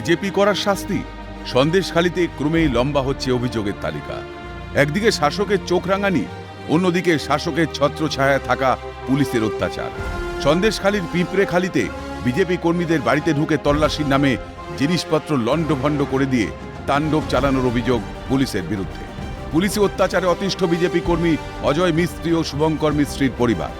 BJP করার শাস্তি? সন্দেশখালিতে ক্রমেই লম্বা হচ্ছে অভিযোগের তালিকা। একদিকে শাসকের চোখ রাঙানি, অন্যদিকে শাসকের ছত্রছায়ায় থাকা পুলিশের অত্যাচার। সন্দেশখালীর পিঁপড়েখালিতে বিজেপি কর্মীদের বাড়িতে ঢুকে তল্লাশির নামে জিনিসপত্র লণ্ডভণ্ড করে দিয়ে তাণ্ডব চালানোর অভিযোগ পুলিশের বিরুদ্ধে। পুলিশি অত্যাচারে অতিষ্ঠ বিজেপি কর্মী অজয় মিস্ত্রি ও শুভঙ্কর মিস্ত্রির পরিবার।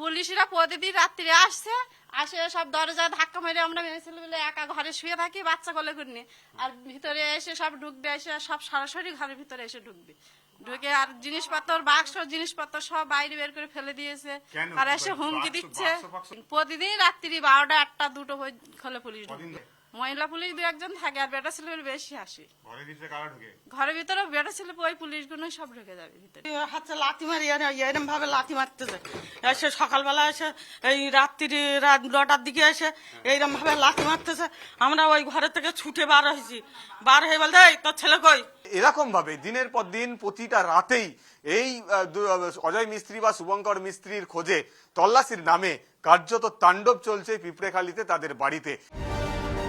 পুলিশরা প্রতিদিন রাত্রে আসছে আসে সব দরজা ধাক্কা মেরে আমরা মেয়ে ছেলে একা ঘরে শুয়ে থাকি বাচ্চা কোলে করে আর ভিতরে এসে সব ঢুকবে এসে সব সরাসরি ঘরের ভিতরে এসে ঢুকবে। ঢুকে আর জিনিসপত্র বাক্স জিনিসপত্র সব বাইরে বের করে ফেলে দিয়েছে। আর এসে হুমকি দিচ্ছে। প্রতিদিন রাত্রি বারোটা একটা দুটো হয়ে খোলে পুলিশ ঢুকবে। মহিলা পুলিশ দু একজন থাকে আর বেটা ছেলে বেশি আসে ঘরের ভিতরে কারা ঢুকে? ঘরের ভিতরে বেটা ছেলে ওই পুলিশগুলো সব ঢুকে যাবে ভিতরে। হাতে লাথি মারি এরম ভাবে লাথি মারতেছে। এসে সকালবেলা এসে এই রাত্রি রাত নটার দিকে এসে এইরকম ভাবে লাথি মারতেছে। আমরা ওই ঘরের থেকে ছুটে বার হয়েছি। বার হয়ে বলতে "এই, তোর ছেলে কই? এরকম ভাবে দিনের পর দিন প্রতিটা রাতেই এই অজয় মিস্ত্রি বা শুভঙ্কর মিস্ত্রির খোঁজে তল্লাশির নামে কার্যত তাণ্ডব চলছে পিঁপড়েখালিতে তাদের বাড়িতে।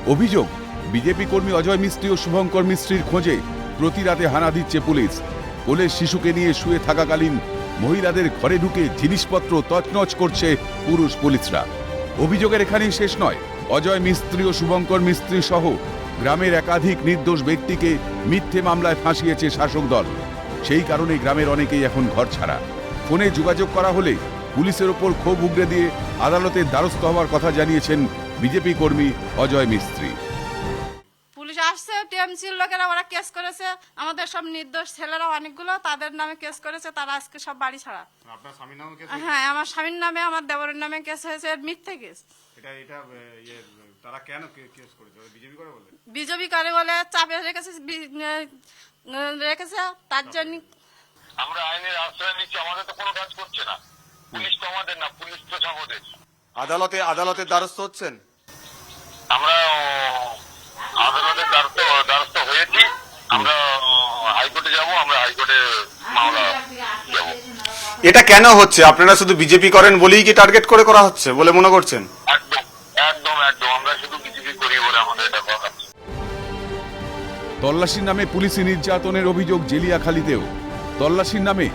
অভিযোগ, বিজেপি কর্মী অজয় মিস্ত্রি ও শুভঙ্কর মিস্ত্রির খোঁজে প্রতি রাতে হানা দিচ্ছে পুলিশ। কোলের শিশুকে নিয়ে শুয়ে থাকাকালীন মহিলাদের ঘরে ঢুকে জিনিসপত্র তছনছ করছে পুরুষ পুলিশরা। অভিযোগের এখানেই শেষ নয়, অজয় মিস্ত্রি ও শুভঙ্কর মিস্ত্রি সহ গ্রামের একাধিক নির্দোষ ব্যক্তিকে মিথ্যে মামলায় ফাঁসিয়েছে শাসক দল। সেই কারণে গ্রামের অনেকেই এখন ঘর ছাড়া। ফোনে যোগাযোগ করা হলে পুলিশের ওপর ক্ষোভ উগরে দিয়ে আদালতের দ্বারস্থ হওয়ার কথা জানিয়েছেন বিজেপি কর্মী অজয় মিস্ত্রি। পুলিশ আসছে টিএমসির লোকেরা ওরা কেস করেছে। আমাদের সব নির্দোষ ছেলেরা অনেকগুলো তাদের নামে কেস করেছে তারা আজকে সব বাড়ি ছাড়া। আপনার স্বামীর নাম কে হ্যাঁ আমার স্বামীর নামে আমার দেবরের নামে কেস হয়েছে মিথ্যে কেস। এটা এটা ইয়ে তারা কেন কেস করেছে? বিজেপি করে বলে? বিজেপি করে বলে চাপে রেখেছে রেখেছে তার জন্য আমরা আইনের আশ্রয় নিচ্ছি আমাদের তো কোনো কাজ করছে না। পুলিশ তো আমাদের না পুলিশ তো আমাদের আদালতে আদালতের দ্বারস্থ হচ্ছেন? আমরা আদালতের দ্বারস্থ দ্বারস্থ হয়েছি। আমরা হাইকোর্টে যাব আমরা হাইকোর্টে মামলা যাব এটা কেন হচ্ছে? আপনারা শুধু বিজেপি করেন বলেই কি টার্গেট করে করা হচ্ছে বলে মনে করছেন? একদম একদম একদম। আমরা শুধু বিজেপি করি বলে আমাদের এটা কথা। তল্লাশির নামে পুলিশি নির্যাতনের অভিযোগ জেলিয়াখালীতেও। তল্লাশির নামে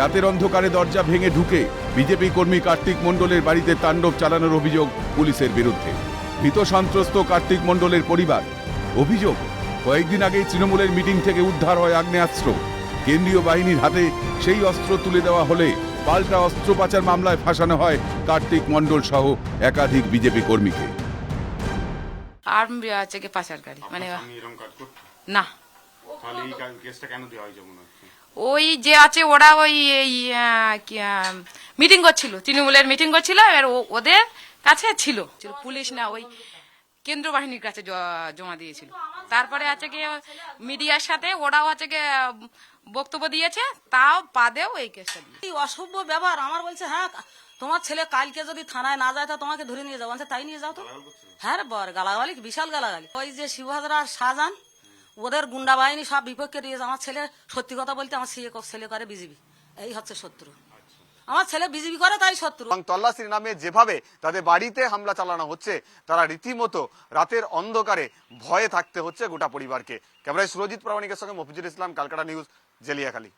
রাতের অন্ধকারে দরজা ভেঙে ঢুকে বিজেপি কর্মী কার্তিক মণ্ডলের বাড়িতে তাণ্ডব চালানোর অভিযোগ পুলিশের বিরুদ্ধে। ভীত সন্ত্রস্ত কার্তিক মণ্ডলের পরিবার। অভিযোগ কয়েকদিন আগেই তৃণমূলের মিটিং থেকে উদ্ধার হয় আগ্নেয়াস্ত্র। কেন্দ্রীয় বাহিনীর হাতে সেই অস্ত্র তুলে দেওয়া হলে পাল্টা অস্ত্র পাচার মামলায় ফাঁসানো হয় কার্তিক মণ্ডল সহ একাধিক বিজেপি কর্মীকে। আর আছে কি পাচারকারী মানে না। ওই যে আছে ওরা ওই মিটিং করছিল তৃণমূলের মিটিং করছিল এবার ওদের কাছে ছিল। ছিল পুলিশ না ওই কেন্দ্র বাহিনীর কাছে জ- জমা দিয়েছিল। তারপরে আছে কি মিডিয়ার সাথে ওরাও আছে কি বক্তব্য দিয়েছে তাও বাদেও এই কেসটা দিয়ে এই অসভ্য ব্যবহার আমার বলছে হ্যাঁ তোমার ছেলে কালকে যদি থানায় না যায় তা তোমাকে ধরে নিয়ে যাব বলছে, তাই নিয়ে যাও তো। হ্যাঁ রে বর গালাগালি বিশাল গালাগালি। ওই যে শিবহাজরা আর শাহজাহান ওদের গুন্ডা বাহিনী সব বিপক্ষে দিয়েছে আমার ছেলে সত্যি কথা বলতে আমার ছেলে ছেলে করে বিজিবি। এই হচ্ছে শত্রু। আমার ছেলে বিজেপি করে, তাই শত্রু। তল্লাশির নামে যেভাবে তাদের বাড়িতে হামলা চালানো হচ্ছে, তারা রীতিমতো রাতের অন্ধকারে ভয়ে থাকতে হচ্ছে গোটা পরিবারকে। ক্যামেরায় সুরজিৎ প্রামাণিকের সঙ্গে মফিজুল ইসলাম, কালকাটা নিউজ, জেলিয়াখালী।